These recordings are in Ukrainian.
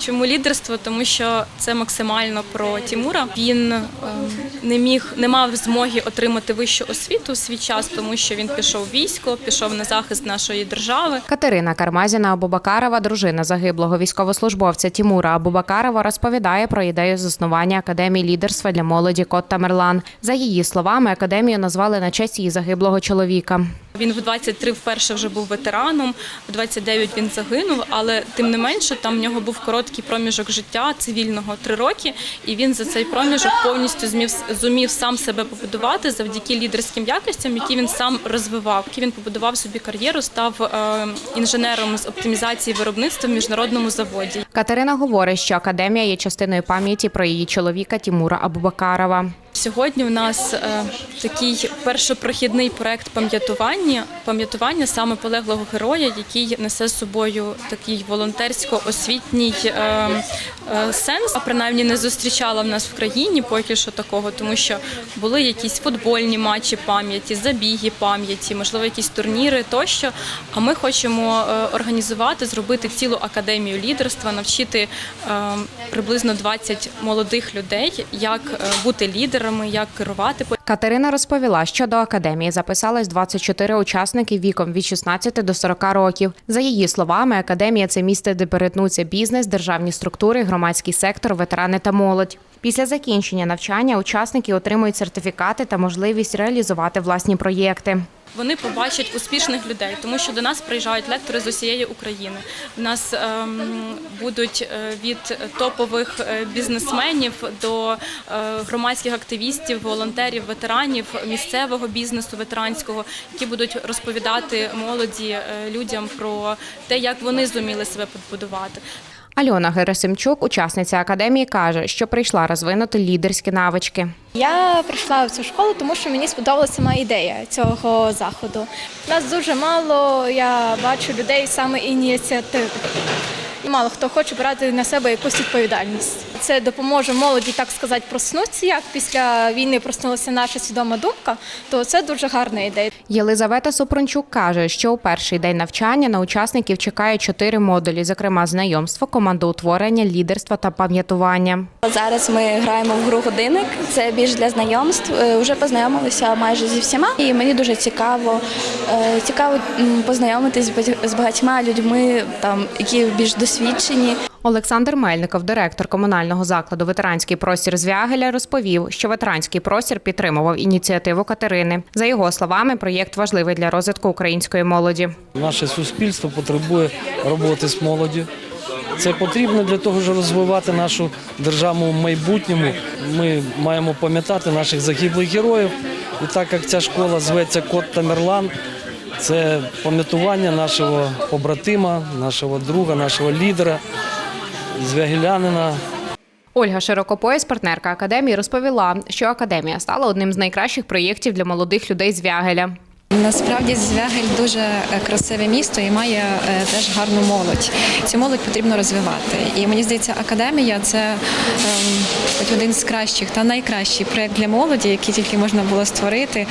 Чому лідерство? Тому що це максимально про Тімура. Він ем, не міг, не мав змоги отримати вищу освіту у свій час, тому що він пішов в військо, пішов на захист нашої держави. Катерина Кармазіна Абубакарова, дружина загиблого військовослужбовця Тімура Абубакарова, розповідає про ідею заснування академії лідерства для молоді Кот Тамерлан. За її словами, академію назвали на честь її загиблого чоловіка. Він в 23 вперше вже був ветераном, в 29 він загинув, але тим не менше там в нього був короткий проміжок життя цивільного три роки, і він за цей проміжок повністю змів зумів сам себе побудувати завдяки лідерським якостям, які він сам розвивав. Він побудував собі кар'єру, став е, інженером з оптимізації виробництва в міжнародному заводі. Катерина говорить, що академія є частиною пам'яті про її чоловіка Тімура Абубакарова. Сьогодні у нас е, такий першопрохідний проект пам'ятування, пам'ятування саме полеглого героя, який несе з собою такий волонтерсько-освітній е, е, сенс. А принаймні не зустрічала в нас в країні поки що такого, тому що були якісь футбольні матчі пам'яті, забіги пам'яті, можливо, якісь турніри тощо. А ми хочемо е, організувати, зробити цілу академію лідерства, навчити е, приблизно 20 молодих людей, як е, бути лідерами, як керувати Катерина розповіла, що до академії записалось 24 учасники віком від 16 до 40 років. За її словами, академія це місце, де перетнуться бізнес, державні структури, громадський сектор, ветерани та молодь. Після закінчення навчання учасники отримують сертифікати та можливість реалізувати власні проєкти. Вони побачать успішних людей, тому що до нас приїжджають лектори з усієї України. У нас ем, будуть е, від топових е, бізнесменів до е, громадських активістів, волонтерів, ветеранів місцевого бізнесу ветеранського, які будуть розповідати молоді людям про те, як вони зуміли себе побудувати. Альона Герасимчук, учасниця академії, каже, що прийшла розвинути лідерські навички. Я прийшла в цю школу, тому що мені сподобалася сама ідея цього заходу. Нас дуже мало, я бачу людей саме ініціативи. Мало хто хоче брати на себе якусь відповідальність. Це допоможе молоді, так сказати, проснутися. Як після війни проснулася наша свідома думка, то це дуже гарна ідея. Єлизавета Супрончук каже, що у перший день навчання на учасників чекає чотири модулі, зокрема знайомство, командоутворення, лідерство та пам'ятування. Зараз ми граємо в гру годинник. Це більш для знайомств. Е, Вже познайомилися майже зі всіма, і мені дуже цікаво. е, Цікаво познайомитись з з багатьма людьми, там які більш досвідчені. Олександр Мельников, директор комунального закладу Ветеранський простір Звягеля, розповів, що ветеранський простір підтримував ініціативу Катерини. За його словами, проєкт важливий для розвитку української молоді. Наше суспільство потребує роботи з молоддю. Це потрібно для того, щоб розвивати нашу державу в майбутньому. Ми маємо пам'ятати наших загиблих героїв. І так як ця школа зветься Кот Тамерлан, це пам'ятування нашого побратима, нашого друга, нашого лідера, звягелянина, Ольга Широкопояс, партнерка академії, розповіла, що академія стала одним з найкращих проєктів для молодих людей з Вягеля. Насправді Звягель дуже е, красиве місто і має е, теж гарну молодь. Цю молодь потрібно розвивати. І мені здається, академія це хоч один з кращих та найкращий проєкт для молоді, який тільки можна було створити.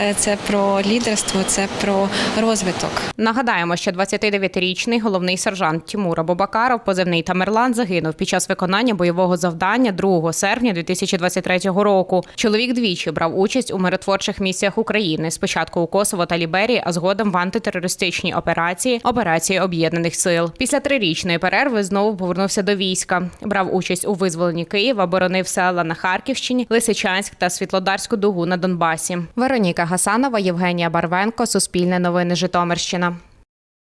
Е, Це про лідерство, це про розвиток. Нагадаємо, що 29-річний головний сержант Тимур Абубакаров, позивний Тамерлан, загинув під час виконання бойового завдання 2 серпня 2023 року. Чоловік двічі брав участь у миротворчих місіях України. Спочатку у Косово та Ліберії, а згодом в антитерористичній операції операції Об'єднаних Сил. Після трирічної перерви знову повернувся до війська. Брав участь у визволенні Києва, боронив села на Харківщині, Лисичанськ та Світлодарську дугу на Донбасі. Вероніка Гасанова, Євгенія Барвенко, Суспільне новини Житомирщина.